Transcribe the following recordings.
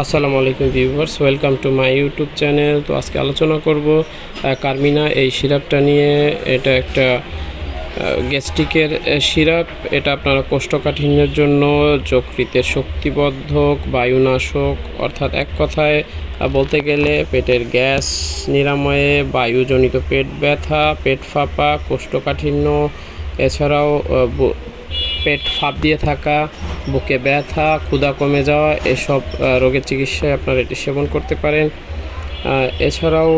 আসসালামু আলাইকুম viewers, welcome to my YouTube channel. তো আজকে আলোচনা করব কার্মিনা এই সিরাপটা নিয়ে। এটা একটা গ্যাস্ট্রিকের সিরাপ। এটা আপনারা কোষ্ঠকাঠিন্যের জন্য যকৃতের শক্তিবর্ধক, বায়ুনাশক, অর্থাৎ এক কথায় বলতে গেলে পেটের গ্যাস নিরাময়ে, বায়ুজনিত পেট ব্যথা, পেট ফাঁপা, কোষ্ঠকাঠিন্য। এছাড়াও পেট ফাঁপ দিয়ে থাকা, বুকে ব্যথা, ক্ষুধা কমে যাওয়া, এসব রোগের চিকিৎসায় আপনারা এটি সেবন করতে পারেন। এছাড়াও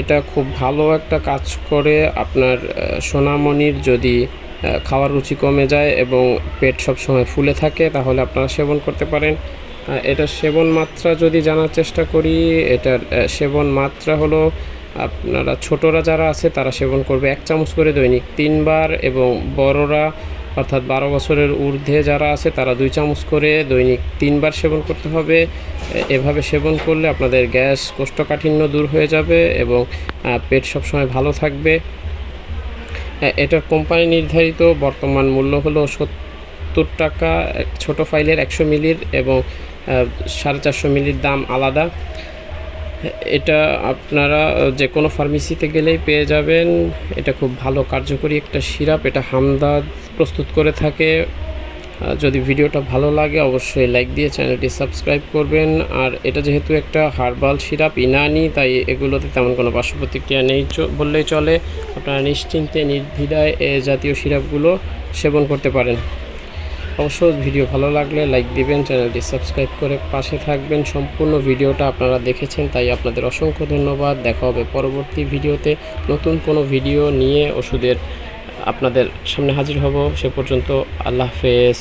এটা খুব ভালো একটা কাজ করে আপনার সোনামণির যদি খাওয়ার রুচি কমে যায় এবং পেট সবসময় ফুলে থাকে, তাহলে আপনারা সেবন করতে পারেন। এটার সেবন মাত্রা যদি জানার চেষ্টা করি, এটার সেবন মাত্রা হলো, আপনারা ছোটরা যারা আছে, তারা সেবন করবে এক চামচ করে দৈনিক তিনবার এবং বড়রা অর্থাৎ বারো বছরের ঊর্ধ্বে যারা আছে, তারা দুই চামচ করে দৈনিক তিনবার সেবন করতে হবে। এভাবে সেবন করলে আপনাদের গ্যাস কোষ্ঠকাঠিন্য দূর হয়ে যাবে এবং পেট সবসময় ভালো থাকবে। এটার কোম্পানি নির্ধারিত। বর্তমান মূল্য হলো সত্তর টাকা। ছোট ফাইলের একশো মিলির এবং সাড়ে চারশো মিলির দাম আলাদা। এটা আপনারা যে কোনো ফার্মেসিতে গেলেই পেয়ে যাবেন। এটা খুব ভালো কার্যকরী একটা সিরাপ। এটা হামদাদ প্রস্তুত করে থাকে। যদি ভিডিওটা ভালো লাগে, অবশ্যই লাইক দিয়ে চ্যানেলটি সাবস্ক্রাইব করবেন। আর এটা যেহেতু একটা হার্বাল সিরাপ, ইনানি, তাই এগুলোতে তেমন কোনো পার্শ্ব প্রতিক্রিয়া নেই বললেই চলে। আপনারা নিশ্চিন্তে, নির্দ্বিধায় এ জাতীয় সিরাপগুলো সেবন করতে পারেন। অবশ্য ভিডিও ভালো লাগলে লাইক দিবেন, চ্যানেলটি সাবস্ক্রাইব করে পাশে থাকবেন। সম্পূর্ণ ভিডিওটা আপনারা দেখেছেন, তাই আপনাদের অসংখ্য ধন্যবাদ। দেখা হবে পরবর্তী ভিডিওতে। নতুন কোনো ভিডিও নিয়ে ওষুধের আপনাদের সামনে হাজির হব। সে পর্যন্ত আল্লাহ হাফেজ।